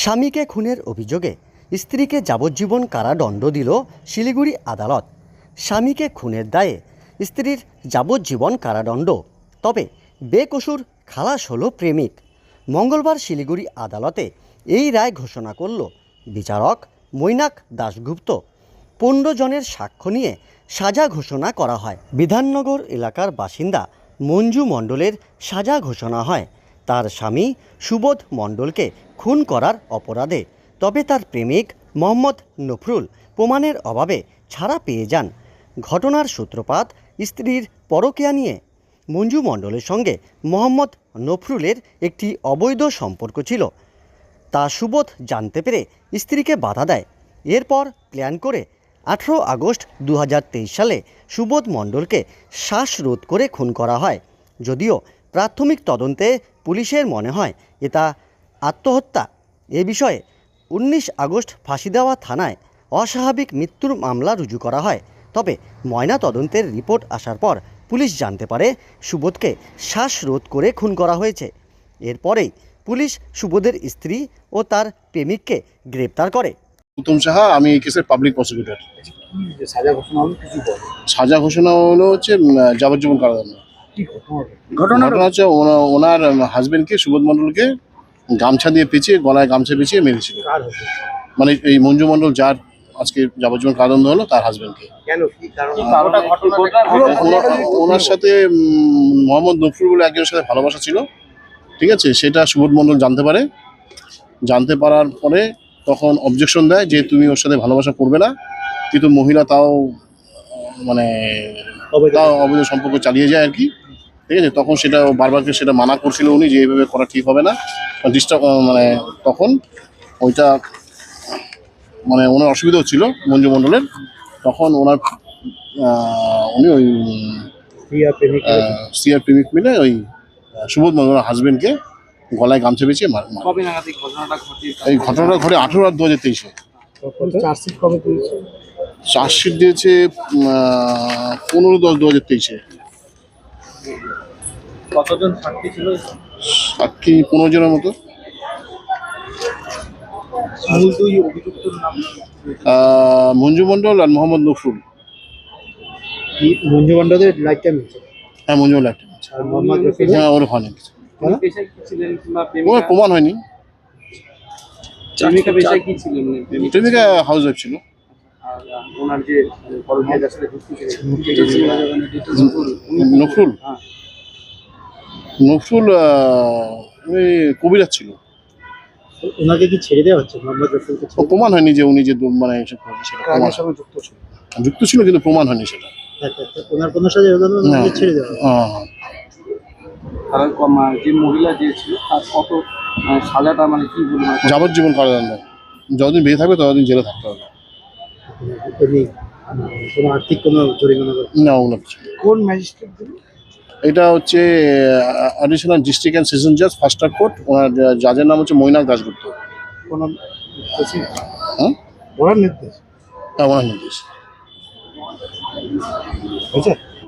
স্বামীকে খুনের অভিযোগে স্ত্রীকে যাবজ্জীবন কারাদণ্ড দিল শিলিগুড়ি আদালত। স্বামীকে খুনের দায়ে স্ত্রীর যাবজ্জীবন কারাদণ্ড। তবে বেকসুর খালাস হলো প্রেমিক। মঙ্গলবার শিলিগুড়ি আদালতে এই রায় ঘোষণা করল বিচারক মৈনাক দাশগুপ্ত। পনেরো জনের সাক্ষ্য নিয়ে সাজা ঘোষণা করা হয়। বিধাননগর এলাকার বাসিন্দা মঞ্জু মণ্ডলের সাজা ঘোষণা হয়। তার স্বামী সুবোধ মণ্ডলকে খুন করার অপরাধে, তবে তার প্রেমিক মোহাম্মদ নফরুল প্রমাণের অভাবে ছাড়া পেয়ে যান। ঘটনার সূত্রপাত স্ত্রীর পরকীয়া নিয়ে। মঞ্জু মণ্ডলের সঙ্গে মোহাম্মদ নফরুলের একটি অবৈধ সম্পর্ক ছিল। তা সুবোধ জানতে পেরে স্ত্রীকে বাধা দেয়। এরপর প্ল্যান করে আঠেরো আগস্ট দু হাজার তেইশ সালে সুবোধ মণ্ডলকে শ্বাসরোধ করে খুন করা হয়। যদিও প্রাথমিক তদন্তে পুলিশের মনে হয় এটা আত্মহত্যা। এ বিষয়ে উনিশ আগস্ট ফাঁসি দেওয়া থানায় অস্বাভাবিক মৃত্যুর মামলা রুজু করা হয়। তবে ময়না তদন্তের রিপোর্ট আসার পর পুলিশ জানতে পারে সুবোধকে শ্বাসরোধ করে খুন করা হয়েছে। এরপরেই পুলিশ সুবোধের স্ত্রী ও তার প্রেমিককে গ্রেপ্তার করে। উত্তম সাহা আমি এই কেসের পাবলিক প্রসিকিউটর সাজা ঘোষণা হলো কিছু সাজা ঘোষণা হলো হচ্ছে যাবজ্জীবন কারাদণ্ড। কি ঘটনা ঘটনা হচ্ছে ওনার হাজবেন্ডকে সুবোধ মণ্ডলকে গামছা দিয়ে পেঁচিয়ে গলায় গামছা পেঁচিয়ে মেরেছিল। মানে এই মঞ্জু মণ্ডল যার আজকে যাবজ্জীবন কারাদণ্ড হলো তার হাজবেন্ডকে কেন? ওনার সাথে মোহাম্মদ নফরুল বলে একজনের সাথে ভালোবাসা ছিল। ঠিক আছে? সেটা সুবোধ মণ্ডল জানতে পারে। জানতে পারার পরে তখন অবজেকশন দেয় যে তুমি ওর সাথে ভালোবাসা করবে না। কিন্তু মহিলা তাও মানে তাও অবৈধ সম্পর্ক চালিয়ে যায় আর কি। ঠিক আছে? তখন সেটা বারবারকে সেটা মানা করছিল উনি যে এইভাবে করা ঠিক হবে না। ডিস্টার্ব মানে তখন ওইটা মানে ওনার অসুবিধা হচ্ছিল মঞ্জু মণ্ডলের। তখন ওনার উনি ওই সিআর প্রেমিক মিলে ওই সুবোধ মণ্ডলের হাজবেন্ডকে গলায় গামছা। কবে এই ঘটনাটা ঘটে এই ঘটনাটা ঘটে আঠেরো আট দু হাজার তেইশে চার্জশিট দিয়েছে? পনেরো দশ দু হাজার তেইশে। কতজন সাক্ষী ছিল? সাক্ষী পনেরো জনের মতো। মূল দুই অভিযুক্তর নাম মঞ্জু মণ্ডল আর মোহাম্মদ নফরুল। মঞ্জু মণ্ডলের লাইফ টাইম হ্যাঁ মঞ্জু রফিক হ্যাঁ ওর প্রমাণ হয়নি। প্রেমিকা মানে হাউস ওয়াইফ ছিল। ওনার যে নফরুল। হ্যাঁ। নফরুল কবিরাজ ছিল। ওনাকে কি ছেড়ে দেওয়া হচ্ছে? মোহাম্মদ প্রমাণ হয়নি যে উনি যে মানে এসব করেছে সেটা। প্রমাণ। সঙ্গে যুক্ত ছিল? যুক্ত ছিল কিন্তু প্রমাণ হয়নি সেটা। আচ্ছা, আচ্ছা। ওনার কোনো সাজা না। ছেড়ে দেওয়া যে মহিলা যে ছিল তার কত সাজাটা মানে কি বলব? মানে যাবজ্জীবন কারাদণ্ড। যতদিন বেঁচে থাকবে ততদিন জেলে থাকতে হবে। এমনি কোনো আর্থিক কোনো জরিমানা না ওগুলো কিছু কোন ম্যাজিস্ট্রেট এটা হচ্ছে অ্যাডিশনাল ডিস্ট্রিক্ট অ্যান্ড সেশন জাজ ফার্স্ট কোর্ট ওনার জাজের নাম হচ্ছে মৈনাক দাসগুপ্ত কোনো হ্যাঁ? ওনার নির্দেশ? হ্যাঁ ওনার নির্দেশ। হয়েছে?